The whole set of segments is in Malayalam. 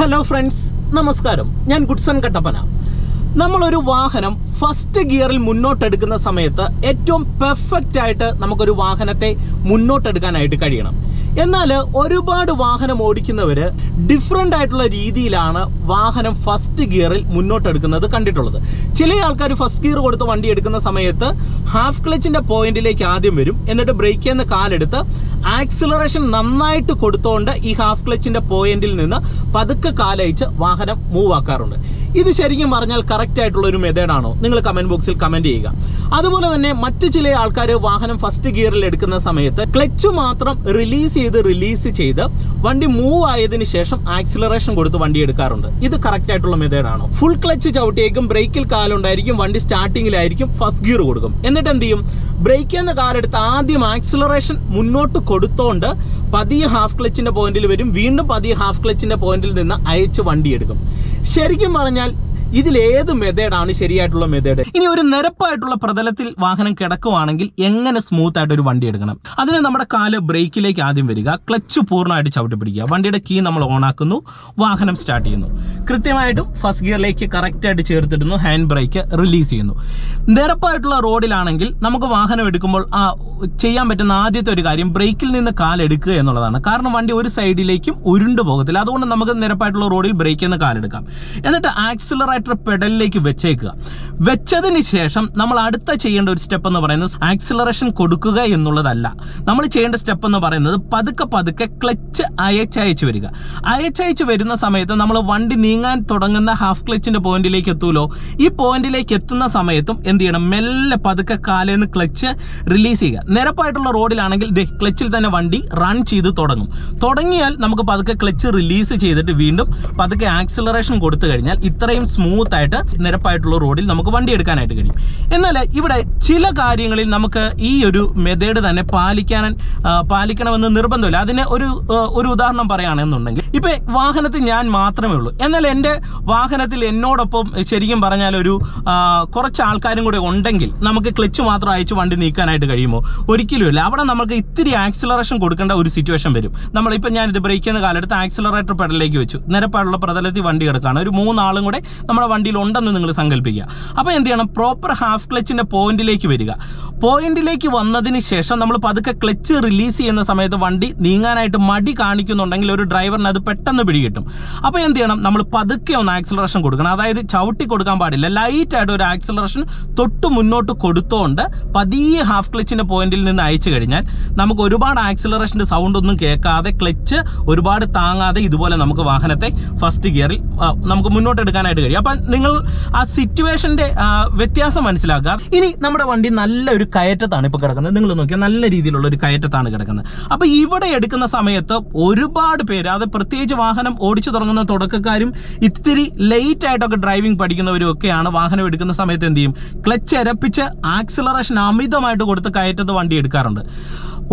ഹലോ ഫ്രണ്ട്സ് നമസ്കാരം. ഞാൻ ഗുഡ്സൺ കട്ടപ്പന. നമ്മളൊരു വാഹനം ഫസ്റ്റ് ഗിയറിൽ മുന്നോട്ടെടുക്കുന്ന സമയത്ത് ഏറ്റവും പെർഫെക്റ്റ് ആയിട്ട് നമുക്കൊരു വാഹനത്തെ മുന്നോട്ടെടുക്കാനായിട്ട് കഴിയണം. എന്നാൽ ഒരുപാട് വാഹനം ഓടിക്കുന്നവർ ഡിഫറെന്റ് ആയിട്ടുള്ള രീതിയിലാണ് വാഹനം ഫസ്റ്റ് ഗിയറിൽ മുന്നോട്ടെടുക്കുന്നത് കണ്ടിട്ടുള്ളത്. ചില ആൾക്കാർ ഫസ്റ്റ് ഗിയർ കൊടുത്ത് വണ്ടി എടുക്കുന്ന സമയത്ത് ഹാഫ് ക്ലച്ചിന്റെ പോയിന്റിലേക്ക് ആദ്യം വരും. എന്നിട്ട് ബ്രേക്ക് ചെയ്യുന്ന കാലെടുത്ത് ആക്സിലറേഷൻ നന്നായിട്ട് കൊടുത്തുകൊണ്ട് ഈ ഹാഫ് ക്ലച്ചിന്റെ പോയിന്റിൽ നിന്ന് പതുക്കെ കാലയച്ച് വാഹനം മൂവ് ആക്കാറുണ്ട്. ഇത് ശരിക്കും പറഞ്ഞാൽ കറക്റ്റ് ആയിട്ടുള്ള ഒരു മെത്തേഡാണോ നിങ്ങൾ കമന്റ് ബോക്സിൽ കമന്റ് ചെയ്യുക. അതുപോലെ തന്നെ മറ്റു ചില ആൾക്കാർ വാഹനം ഫസ്റ്റ് ഗിയറിൽ എടുക്കുന്ന സമയത്ത് ക്ലച്ച് മാത്രം റിലീസ് ചെയ്ത് റിലീസ് ചെയ്ത് വണ്ടി മൂവ് ആയതിനു ശേഷം ആക്സിലറേഷൻ കൊടുത്ത് വണ്ടി എടുക്കാറുണ്ട്. ഇത് കറക്റ്റ് ആയിട്ടുള്ള മെത്തേഡാണോ ഫുൾ ക്ലച്ച് ചവിട്ടിയേക്കും ബ്രേക്കിൽ കാലുണ്ടായിരിക്കും വണ്ടി സ്റ്റാർട്ടിങ്ങിലായിരിക്കും ഫസ്റ്റ് ഗിയർ കൊടുക്കും. എന്നിട്ട് എന്ത് ചെയ്യും? ബ്രേക്ക് എന്ന കാലെടുത്ത് ആദ്യം ആക്സിലറേഷൻ മുന്നോട്ട് കൊടുത്തോണ്ട് പതിയെ ഹാഫ് ക്ലച്ചിന്റെ പോയിന്റിൽ വരും. വീണ്ടും പതിയെ ഹാഫ് ക്ലച്ചിന്റെ പോയിന്റിൽ നിന്ന് അയച്ച് വണ്ടി എടുക്കും. ശരിക്കും പറഞ്ഞാൽ ഇതിൽ ഏത് മെത്തേഡാണ് ശരിയായിട്ടുള്ള മെത്തേഡ് ഇനി ഒരു നിരപ്പായിട്ടുള്ള പ്രതലത്തിൽ വാഹനം കിടക്കുവാണെങ്കിൽ എങ്ങനെ സ്മൂത്ത് ആയിട്ട് ഒരു വണ്ടി എടുക്കണം? അതിന് നമ്മുടെ കാൽ ബ്രേക്കിലേക്ക് ആദ്യം വരിക ക്ലച്ച് പൂർണമായിട്ട് ചവിട്ടി പിടിക്കുക. വണ്ടിയുടെ കീ നമ്മൾ ഓൺ ആക്കുന്നു വാഹനം സ്റ്റാർട്ട് ചെയ്യുന്നു. കൃത്യമായിട്ടും ഫസ്റ്റ് ഗിയറിലേക്ക് കറക്റ്റായിട്ട് ചേർത്തിടുന്നു ഹാൻഡ് ബ്രേക്ക് റിലീസ് ചെയ്യുന്നു. നിരപ്പായിട്ടുള്ള റോഡിലാണെങ്കിൽ നമുക്ക് വാഹനം എടുക്കുമ്പോൾ ആ ചെയ്യാൻ പറ്റുന്ന ആദ്യത്തെ ഒരു കാര്യം ബ്രേക്കിൽ നിന്ന് കാലെടുക്കുക എന്നുള്ളതാണ്. കാരണം വണ്ടി ഒരു സൈഡിലേക്കും ഉരുണ്ടു പോകത്തില്ല. അതുകൊണ്ട് നമുക്ക് നിരപ്പായിട്ടുള്ള റോഡിൽ ബ്രേക്കിൽ നിന്ന് കാലെടുക്കാം എന്നിട്ട് ആക്സിലറേറ്റർ പെഡലിലേക്ക് വെച്ചേക്കുക. വെച്ചതിന് ശേഷം നമ്മൾ അടുത്ത ചെയ്യേണ്ട ഒരു സ്റ്റെപ്പ് എന്ന് പറയുന്നത് ആക്സിലറേഷൻ കൊടുക്കുക എന്നുള്ളതല്ല. നമ്മൾ ചെയ്യേണ്ട സ്റ്റെപ്പ് എന്ന് പറയുന്നത് പതുക്കെ പതുക്കെ ക്ലച്ച് അയച്ചയച്ച് വരിക. അയച്ചയച്ച് വരുന്ന സമയത്ത് നമ്മൾ വണ്ടി നീങ്ങാൻ തുടങ്ങുന്ന ഹാഫ് ക്ലച്ചിന്റെ പോയിന്റിലേക്ക് എത്തുമല്ലോ ഈ പോയിന്റിലേക്ക് എത്തുന്ന സമയത്തും എന്ത് ചെയ്യണം? മെല്ലെ പതുക്കെ കാലേന്ന് ക്ലച്ച് റിലീസ് ചെയ്യുക. നിരപ്പായിട്ടുള്ള റോഡിലാണെങ്കിൽ ദേ ക്ലച്ചിൽ തന്നെ വണ്ടി റൺ ചെയ്ത് തുടങ്ങും. തുടങ്ങിയാൽ നമുക്ക് പതുക്കെ ക്ലച്ച് റിലീസ് ചെയ്തിട്ട് വീണ്ടും പതുക്കെ ആക്സിലറേഷൻ കൊടുത്തു കഴിഞ്ഞാൽ ഇത്രയും സ്മൂത്ത് ആയിട്ട് നിരപ്പായിട്ടുള്ള റോഡിൽ നമുക്ക് വണ്ടി എടുക്കാനായിട്ട് കഴിയും. എന്നാൽ ഇവിടെ ചില കാര്യങ്ങളിൽ നമുക്ക് ഈ ഒരു മെത്തേഡ് തന്നെ പാലിക്കാൻ പാലിക്കണമെന്ന് നിർബന്ധമില്ല. അതിന് ഒരു ഒരു ഉദാഹരണം പറയുകയാണെന്നുണ്ടെങ്കിൽ ഇപ്പൊ വാഹനത്തിൽ ഞാൻ മാത്രമേ ഉള്ളൂ. എന്നാൽ എന്റെ വാഹനത്തിൽ എന്നോടൊപ്പം ശരിക്കും പറഞ്ഞാൽ ഒരു കുറച്ച് ആൾക്കാരും കൂടെ ഉണ്ടെങ്കിൽ നമുക്ക് ക്ലച്ച് മാത്രം അയച്ച് വണ്ടി നീക്കാനായിട്ട് കഴിയുമോ? ഒരിക്കലുമില്ല അവിടെ നമുക്ക് ഇത്തിരി ആക്സിലറേഷൻ കൊടുക്കേണ്ട ഒരു സിറ്റുവേഷൻ വരും. നമ്മളിപ്പോൾ ഞാനിത് ബ്രേക്ക് ചെയ്യുന്ന കാലത്ത് ആക്സിലറേറ്റർ പെടലിലേക്ക് വെച്ചു. നിരപ്പാടുള്ള പ്രതലത്തിൽ വണ്ടി കിടക്കുകയാണ് ഒരു മൂന്നാളും കൂടെ നമ്മുടെ വണ്ടിയിൽ ഉണ്ടെന്ന് നിങ്ങൾ സങ്കല്പിക്കുക. അപ്പോൾ എന്ത് ചെയ്യണം? പ്രോപ്പർ ഹാഫ് ക്ലച്ചിന്റെ പോയിന്റിലേക്ക് വരിക. പോയിന്റിലേക്ക് വന്നതിന് ശേഷം നമ്മൾ പതുക്കെ ക്ലച്ച് റിലീസ് ചെയ്യുന്ന സമയത്ത് വണ്ടി നീങ്ങാനായിട്ട് മടി കാണിക്കുന്നുണ്ടെങ്കിൽ ഒരു ഡ്രൈവറിന് അത് പെട്ടെന്ന് പിടികിട്ടും. അപ്പോൾ എന്ത് ചെയ്യണം? നമ്മൾ പതുക്കെ ഒന്ന് ആക്സിലറേഷൻ കൊടുക്കണം. അതായത് ചവിട്ടി കൊടുക്കാൻ പാടില്ല. ലൈറ്റായിട്ട് ഒരു ആക്സിലറേഷൻ തൊട്ട് മുന്നോട്ട് കൊടുത്തോണ്ട് പതിയെ ഹാഫ് ക്ലച്ചിന്റെ പോയിന്റിൽ നിന്ന് അയച്ചു കഴിഞ്ഞാൽ നമുക്ക് ഒരുപാട് ആക്സിലറേഷന്റെ സൗണ്ട് ഒന്നും കേൾക്കാതെ ക്ലച്ച് ഒരുപാട് താങ്ങാതെ ഇതുപോലെ നമുക്ക് വാഹനത്തെ ഫസ്റ്റ് ഗിയറിൽ നമുക്ക് മുന്നോട്ട് എടുക്കാനായിട്ട് കഴിയും. അപ്പം നിങ്ങൾ ആ സിറ്റുവേഷന്റെ വ്യത്യാസം മനസ്സിലാക്കുക. ഇനി നമ്മുടെ വണ്ടി നല്ലൊരു കയറ്റത്താണ് ഇപ്പോൾ കിടക്കുന്നത്. നിങ്ങൾ നോക്കിയാൽ നല്ല രീതിയിലുള്ള ഒരു കയറ്റത്താണ് കിടക്കുന്നത്. അപ്പോൾ ഇവിടെ എടുക്കുന്ന സമയത്ത് ഒരുപാട് പേര് അത് പ്രത്യേകിച്ച് വാഹനം ഓടിച്ചു തുടങ്ങുന്ന തുടക്കക്കാരും ഇത്തിരി ലേറ്റ് ആയിട്ടൊക്കെ ഡ്രൈവിംഗ് പഠിക്കുന്നവരും ഒക്കെയാണ് വാഹനം എടുക്കുന്ന സമയത്ത് എന്ത് ചെയ്യും? ക്ലച്ച് അരപ്പിച്ച് ആക്സിലറേഷൻ അമിതമായിട്ട് കൊടുത്ത് കയറ്റത്ത് വണ്ടി എടുക്കാറുണ്ട്.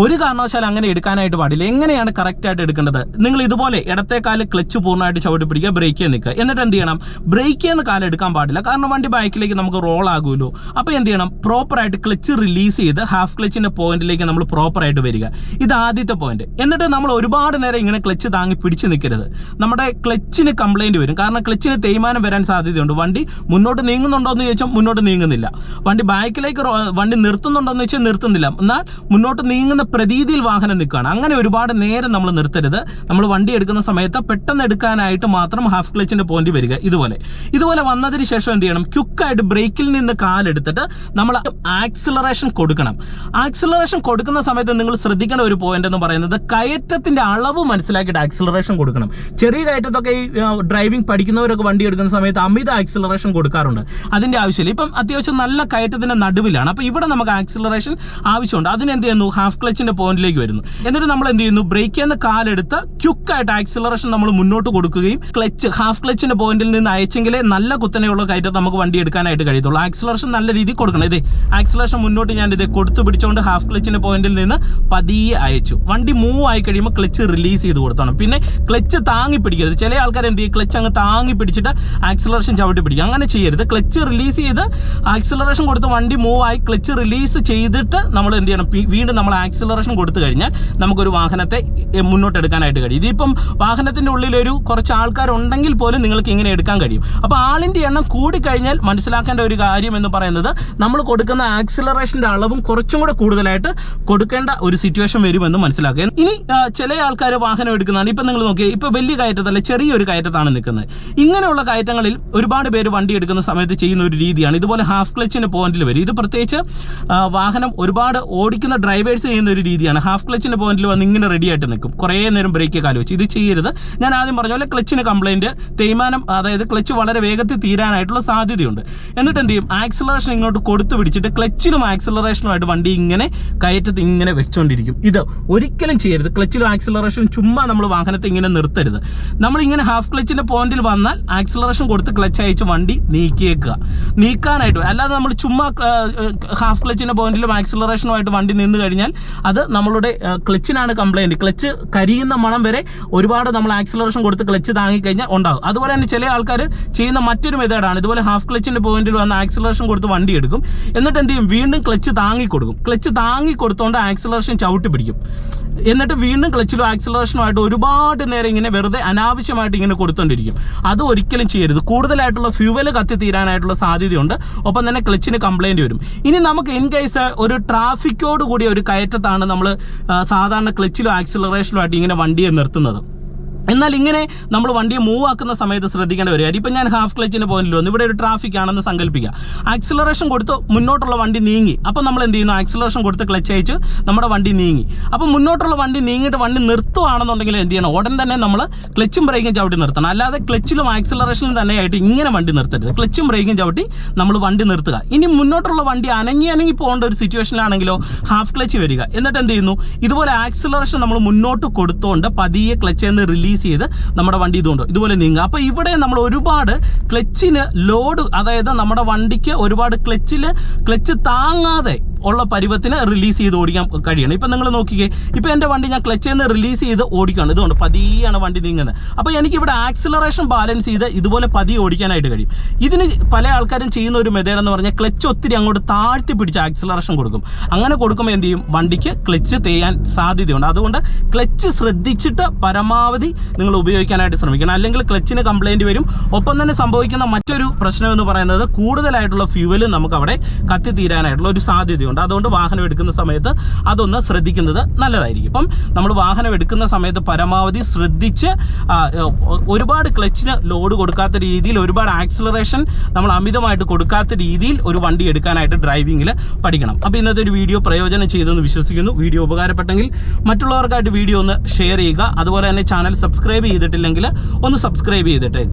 ഒരു കാരണവശാലും അങ്ങനെ എടുക്കാനായിട്ട് പാടില്ല. എങ്ങനെയാണ് കറക്റ്റായിട്ട് എടുക്കേണ്ടത്? നിങ്ങൾ ഇതുപോലെ ഇടത്തേക്കാൽ ക്ലച്ച് പൂർണമായിട്ട് ചവിട്ടി പിടിക്കുക ബ്രേക്ക് നിൽക്കുക. എന്നിട്ട് എന്ത് ചെയ്യണം? ബ്രേക്ക് ചെയ്യുന്ന കാലം എടുക്കാൻ പാടില്ല. കാരണം വണ്ടി ബാക്കിലേക്ക് നമുക്ക് റോൾ ആകുമല്ലോ. അപ്പോൾ എന്ത് ചെയ്യണം? പ്രോപ്പർ ആയിട്ട് ക്ലച്ച് റിലീസ് ചെയ്ത് ഹാഫ് ക്ലച്ചിന്റെ പോയിന്റിലേക്ക് നമ്മൾ പ്രോപ്പർ ആയിട്ട് വരിക. ഇത് ആദ്യത്തെ പോയിന്റ് എന്നിട്ട് നമ്മൾ ഒരുപാട് നേരം ഇങ്ങനെ ക്ലച്ച് താങ്ങി പിടിച്ച് നിൽക്കരുത്. നമ്മുടെ ക്ലച്ചിന് കംപ്ലൈന്റ് വരും. കാരണം ക്ലച്ചിന് തേയ്മാനം വരാൻ സാധ്യതയുണ്ട്. വണ്ടി മുന്നോട്ട് നീങ്ങുന്നുണ്ടോ എന്ന് ചോദിച്ചാൽ മുന്നോട്ട് നീങ്ങുന്നില്ല. വണ്ടി ബാക്കിലേക്ക് വണ്ടി നിർത്തുന്നുണ്ടോ എന്ന് വെച്ചാൽ നിർത്തുന്നില്ല. എന്നാൽ മുന്നോട്ട് നീങ്ങുന്ന പ്രതീതിയിൽ വാഹനം നിൽക്കുകയാണ്. അങ്ങനെ ഒരുപാട് നേരം നമ്മൾ നിർത്തരുത്. നമ്മൾ വണ്ടി എടുക്കുന്ന സമയത്ത് പെട്ടെന്ന് എടുക്കാനായിട്ട് മാത്രം ഹാഫ് ക്ലച്ചിന്റെ പോയിന്റ് വരിക. ഇതുപോലെ. ഇതുപോലെ വന്നതിന് ശേഷം എന്ത് ചെയ്യണം? ക്യുക്കായിട്ട് ബ്രേക്കിൽ നിന്ന് കാലെടുത്തിട്ട് നമ്മൾ ആക്സിലറേഷൻ കൊടുക്കണം. ആക്സിലറേഷൻ കൊടുക്കുന്ന സമയത്ത് നിങ്ങൾ ശ്രദ്ധിക്കേണ്ട ഒരു പോയിന്റ് എന്ന് പറയുന്നത് കയറ്റത്തിന്റെ അളവ് മനസ്സിലാക്കിയിട്ട് ആക്സിലറേഷൻ കൊടുക്കണം. ചെറിയ കയറ്റത്തൊക്കെ ഈ ഡ്രൈവിംഗ് പഠിക്കുന്നവരൊക്കെ വണ്ടി എടുക്കുന്ന സമയത്ത് അമിത ആക്സിലറേഷൻ കൊടുക്കാറുണ്ട്. അതിന്റെ ആവശ്യമില്ല. ഇപ്പം അത്യാവശ്യം നല്ല കയറ്റത്തിന്റെ നടുവിലാണ്. അപ്പോൾ ഇവിടെ നമുക്ക് ആക്സിലറേഷൻ ആവശ്യമുണ്ട്. അതിന് എന്ത് ചെയ്യുന്നു? ഹാഫ് ക്ലച്ചിന്റെ പോയിന്റിലേക്ക് വരുന്നു. എന്നിട്ട് നമ്മൾ എന്ത് ചെയ്യുന്നു? ബ്രേക്ക് ചെയ്യുന്ന കാലെടുത്ത് ക്യുക്കായിട്ട് ആക്സിലറേഷൻ നമ്മൾ മുന്നോട്ട് കൊടുക്കുകയും ക്ലച്ച് ഹാഫ് ക്ലച്ചിന്റെ പോയിന്റിൽ നിന്ന് അയച്ചെങ്കിലേ നല്ല കുത്തനെയുള്ള കയറ്റത്ത് നമുക്ക് വണ്ടി എടുക്കാനായിട്ട് കഴിയത്തുള്ളൂ. ആക്സിലേഷൻ നല്ല രീതിയിൽ കൊടുക്കണം. ഇതേ ആക്സിലേഷൻ മുന്നോട്ട് ഞാൻ ഇത് കൊടുത്തു പിടിച്ചുകൊണ്ട് ഹാഫ് ക്ലച്ചിന്റെ പോയിന്റിൽ നിന്ന് പതിയെ അയച്ചു. വണ്ടി മൂവ് ആയി കഴിയുമ്പോൾ ക്ലച്ച് റിലീസ് ചെയ്ത് കൊടുത്തോണം. പിന്നെ ക്ലച്ച് താങ്ങി പിടിക്കരുത്. ചില ആൾക്കാർ എന്ത് ചെയ്യും? ക്ലച്ച് അങ്ങ് താങ്ങി പിടിച്ചിട്ട് ആക്സിലറേഷൻ ചവിട്ടി പിടിക്കും. അങ്ങനെ ചെയ്യരുത്. ക്ലച്ച് റിലീസ് ചെയ്ത് ആക്സിലറേഷൻ കൊടുത്ത് വണ്ടി മൂവ് ആയി ക്ലച്ച് റിലീസ് ചെയ്തിട്ട് നമ്മൾ എന്ത് ചെയ്യണം? വീണ്ടും നമ്മൾ ആക്സിലറേഷൻ കൊടുത്തു കഴിഞ്ഞാൽ നമുക്കൊരു വാഹനത്തെ മുന്നോട്ട് എടുക്കാനായിട്ട് കഴിയും. ഇതിപ്പം വാഹനത്തിന്റെ ഉള്ളിൽ ഒരു കുറച്ച് ആൾക്കാരുണ്ടെങ്കിൽ പോലും നിങ്ങൾക്ക് ഇങ്ങനെ എടുക്കാൻ കഴിയും. അപ്പോൾ ആളിന്റെ എണ്ണം കൂടിക്കഴിഞ്ഞാൽ മനസ്സിലാക്കേണ്ട ഒരു കാര്യം എന്ന് പറയുന്നത് നമ്മൾ കൊടുക്കുന്ന ആക്സിലറേഷന്റെ അളവും കുറച്ചും കൂടെ കൂടുതലായിട്ട് കൊടുക്കേണ്ട ഒരു സിറ്റുവേഷൻ വരുമെന്ന് മനസ്സിലാക്കുക. ഇനി ചില ആൾക്കാർ വാഹനം എടുക്കുന്നതാണ്. ഇപ്പം നിങ്ങൾ നോക്കിയാൽ ഇപ്പോൾ വലിയ കയറ്റത്തല്ല ചെറിയൊരു കയറ്റത്താണ് നിൽക്കുന്നത്. ഇങ്ങനെയുള്ള കയറ്റങ്ങളിൽ ഒരുപാട് പേര് വണ്ടി എടുക്കുന്ന സമയത്ത് ചെയ്യുന്ന ഒരു രീതിയാണ്. ഇതുപോലെ ഹാഫ് ക്ലച്ചിന്റെ പോയിന്റിൽ വരും. ഇത് പ്രത്യേകിച്ച് വാഹനം ഒരുപാട് ഓടിക്കുന്ന ഡ്രൈവേഴ്സ് ചെയ്യുന്ന ഒരു രീതിയാണ്. ഹാഫ് ക്ലച്ചിന്റെ പോയിന്റിൽ വന്ന് ഇങ്ങനെ റെഡി ആയിട്ട് നിൽക്കും. കുറേ നേരം ബ്രേക്ക് കാലം വെച്ച് ഇത് ചെയ്യരുത്. ഞാൻ ആദ്യം പറഞ്ഞ പോലെ ക്ലച്ചിന് കംപ്ലൈന്റ് തേയ്മാനം അതായത് ക്ലച്ച് വളരെ വേഗത്തിൽ തീരാനായിട്ടുള്ള സാധ്യതയുണ്ട്. എന്നിട്ട് എന്ത് ചെയ്യും? ആക്സിലറേഷൻ ഇങ്ങോട്ട് കൊടുത്തു പിടിച്ചിട്ട് ക്ലച്ചിലും ആക്സിലറേഷനുമായിട്ട് വണ്ടി ഇങ്ങനെ കയറ്റത്ത് ഇങ്ങനെ വെച്ചുകൊണ്ടിരിക്കും ഇത് ഒരിക്കലും ചെയ്യരുത്. ക്ലച്ചിലും ആക്സിലറേഷനും ചുമ്മാ നമ്മൾ വാഹനത്തെ ഇങ്ങനെ നിർത്തരുത്. നമ്മൾ ഇങ്ങനെ ഹാഫ് ക്ലച്ചിന്റെ പോയിന്റിൽ വന്നാൽ ആക്സിലറേഷൻ കൊടുത്ത് ക്ലച്ച് അയച്ച് വണ്ടി നീക്കിയേക്കുക. നീക്കാനായിട്ട് അല്ലാതെ നമ്മൾ ചുമ്മാ ഹാഫ് ക്ലച്ചിന്റെ പോയിന്റിലും ആക്സിലറേഷനുമായിട്ട് വണ്ടി നിന്ന് കഴിഞ്ഞാൽ അത് നമ്മളുടെ ക്ലച്ചിനാണ് കംപ്ലൈന്റ് ക്ലച്ച് കരിയുന്ന മണം വരെ ഒരുപാട് നമ്മൾ ആക്സിലറേഷൻ കൊടുത്ത് ക്ലച്ച് താങ്ങിക്കഴിഞ്ഞാൽ ഉണ്ടാകും. അതുപോലെ തന്നെ ചില ആൾക്കാർ ചെയ്യുന്ന മറ്റൊരു മെത്തേഡാണ്. ഇതുപോലെ ഹാഫ് ക്ലച്ചിന്റെ പോയിന്റിൽ വന്ന് ആക്സിലറേഷൻ കൊടുത്ത് വണ്ടി എടുക്കും. എന്നിട്ട് എന്ത് ചെയ്യും? വീണ്ടും ക്ലച്ച് താങ്ങി കൊടുക്കും. ക്ലച്ച് താങ്ങി കൊടുത്തോണ്ട് ആക്സിലറേഷൻ ചവിട്ടി പിടിക്കും. എന്നിട്ട് വീണ്ടും ക്ലച്ചിലും ആക്സിലറേഷനുമായിട്ട് ഒരുപാട് നേരം ഇങ്ങനെ വെറുതെ അനാവശ്യമായിട്ട് ഇങ്ങനെ കൊടുത്തോണ്ടിരിക്കും. അത് ഒരിക്കലും ചെയ്യരുത്. കൂടുതലായിട്ടുള്ള ഫ്യൂവൽ കത്തി തീരാനായിട്ടുള്ള സാധ്യതയുണ്ട്. ഒപ്പം തന്നെ ക്ലച്ചിന് കംപ്ലൈന്റ് വരും. ഇനി നമുക്ക് ഇൻ കേസ് ഒരു ട്രാഫിക്കോട് കൂടിയ ഒരു കയറ്റത്താണ് നമ്മൾ സാധാരണ ക്ലച്ചിലും ആക്സിലറേഷനുമായിട്ട് ഇങ്ങനെ വണ്ടിയെ നിർത്തുന്നത്. എന്നാൽ ഇങ്ങനെ നമ്മൾ വണ്ടിയെ മൂവ് ആക്കുന്ന സമയത്ത് ശ്രദ്ധിക്കേണ്ട വരിക. ഇപ്പം ഞാൻ ഹാഫ് ക്ലച്ചിന്റെ പോയിന്റിൽ വന്നു ഇവിടെ ഒരു ട്രാഫിക് ആണെന്ന് സങ്കല്പിക്കുക. ആക്സിലറേഷൻ കൊടുത്ത് മുന്നോട്ടുള്ള വണ്ടി നീങ്ങി. അപ്പം നമ്മൾ എന്ത് ചെയ്യുന്നു? ആക്സിലറേഷൻ കൊടുത്ത് ക്ലച്ച് അയച്ച് നമ്മുടെ വണ്ടി നീങ്ങി. അപ്പം മുന്നോട്ടുള്ള വണ്ടി നീങ്ങിയിട്ട് വണ്ടി നിർത്തുവാണെന്നുണ്ടെങ്കിൽ എന്ത് ചെയ്യണം? ഉടൻ തന്നെ നമ്മൾ ക്ലച്ചും ബ്രേക്കും ചവിട്ടി നിർത്തണം. അല്ലാതെ ക്ലച്ചിലും ആക്സിലറേഷനും തന്നെയായിട്ട് ഇങ്ങനെ വണ്ടി നിർത്തരുത്. ക്ലച്ചും ബ്രേക്കും ചവിട്ടി നമ്മൾ വണ്ടി നിർത്തുക. ഇനി മുന്നോട്ടുള്ള വണ്ടി അനങ്ങി അനങ്ങി പോകേണ്ട ഒരു സിറ്റുവേഷനിലാണെങ്കിലോ ഹാഫ് ക്ലച്ച് വരിക. എന്നിട്ട് എന്ത് ചെയ്യുന്നു? ഇതുപോലെ ആക്സിലറേഷൻ നമ്മൾ മുന്നോട്ട് കൊടുത്തുകൊണ്ട് പതിയെ ക്ലച്ച് എന്ന് റിലീസ് ചെയ്ത് നമ്മുടെ വണ്ടി ഇതുകൊണ്ട് ഇതുപോലെ നീങ്ങുക. അപ്പോൾ ഇവിടെ നമ്മൾ ഒരുപാട് ക്ലച്ചിന് ലോഡ് അതായത് നമ്മുടെ വണ്ടിക്ക് ഒരുപാട് ക്ലച്ചിൽ ക്ലച്ച് താങ്ങാതെ ഉള്ള പരുവത്തിന് റിലീസ് ചെയ്ത് ഓടിക്കാൻ കഴിയണം. ഇപ്പം നിങ്ങൾ നോക്കിക്കേ ഇപ്പം എന്റെ വണ്ടി ഞാൻ ക്ലച്ച് നിന്ന് റിലീസ് ചെയ്ത് ഓടിക്കുകയാണ്. ഇതുകൊണ്ട് പതിയാണ് വണ്ടി നീങ്ങുന്നത്. അപ്പോൾ എനിക്കിവിടെ ആക്സിലറേഷൻ ബാലൻസ് ചെയ്ത് ഇതുപോലെ പതിയെ ഓടിക്കാനായിട്ട് കഴിയും. ഇതിന് പല ആൾക്കാരും ചെയ്യുന്ന ഒരു മെത്തേഡ് എന്ന് പറഞ്ഞാൽ ക്ലച്ച് ഒത്തിരി അങ്ങോട്ട് താഴ്ത്തി പിടിച്ച് ആക്സിലറേഷൻ കൊടുക്കും. അങ്ങനെ കൊടുക്കുമ്പോൾ എന്ത് ചെയ്യും? വണ്ടിക്ക് ക്ലച്ച് തേയാൻ സാധ്യതയുണ്ട്. അതുകൊണ്ട് ക്ലച്ച് ശ്രദ്ധിച്ചിട്ട് പരമാവധി നിങ്ങൾ ഉപയോഗിക്കാനായിട്ട് ശ്രമിക്കണം. അല്ലെങ്കിൽ ക്ലച്ചിന് കംപ്ലൈന്റ് വരും. ഒപ്പം തന്നെ സംഭവിക്കുന്ന മറ്റൊരു പ്രശ്നം എന്ന് പറയുന്നത് കൂടുതലായിട്ടുള്ള ഫ്യൂവൽ നമുക്ക് അവിടെ കത്തിത്തീരാനായിട്ടുള്ള ഒരു സാധ്യതയുണ്ട് അതുകൊണ്ട് വാഹനം എടുക്കുന്ന സമയത്ത് അതൊന്ന് ശ്രദ്ധിക്കുന്നത് നല്ലതായിരിക്കും. ഇപ്പം നമ്മൾ വാഹനം എടുക്കുന്ന സമയത്ത് പരമാവധി ശ്രദ്ധിച്ച് ഒരുപാട് ക്ലച്ചിന് ലോഡ് കൊടുക്കാത്ത രീതിയിൽ ഒരുപാട് ആക്സിലറേഷൻ നമ്മൾ അമിതമായിട്ട് കൊടുക്കാത്ത രീതിയിൽ ഒരു വണ്ടി എടുക്കാനായിട്ട് ഡ്രൈവിങ്ങിൽ പഠിക്കണം. അപ്പോൾ ഇന്നത്തെ ഒരു വീഡിയോ പ്രയോജനം ചെയ്തെന്ന് വിശ്വസിക്കുന്നു. വീഡിയോ ഉപകാരപ്പെട്ടെങ്കിൽ മറ്റുള്ളവർക്കായിട്ട് വീഡിയോ ഒന്ന് ഷെയർ ചെയ്യുക. അതുപോലെ തന്നെ ചാനൽ സബ്സ്ക്രൈബ് ചെയ്തിട്ടില്ലെങ്കിൽ ഒന്ന് സബ്സ്ക്രൈബ് ചെയ്തിട്ട്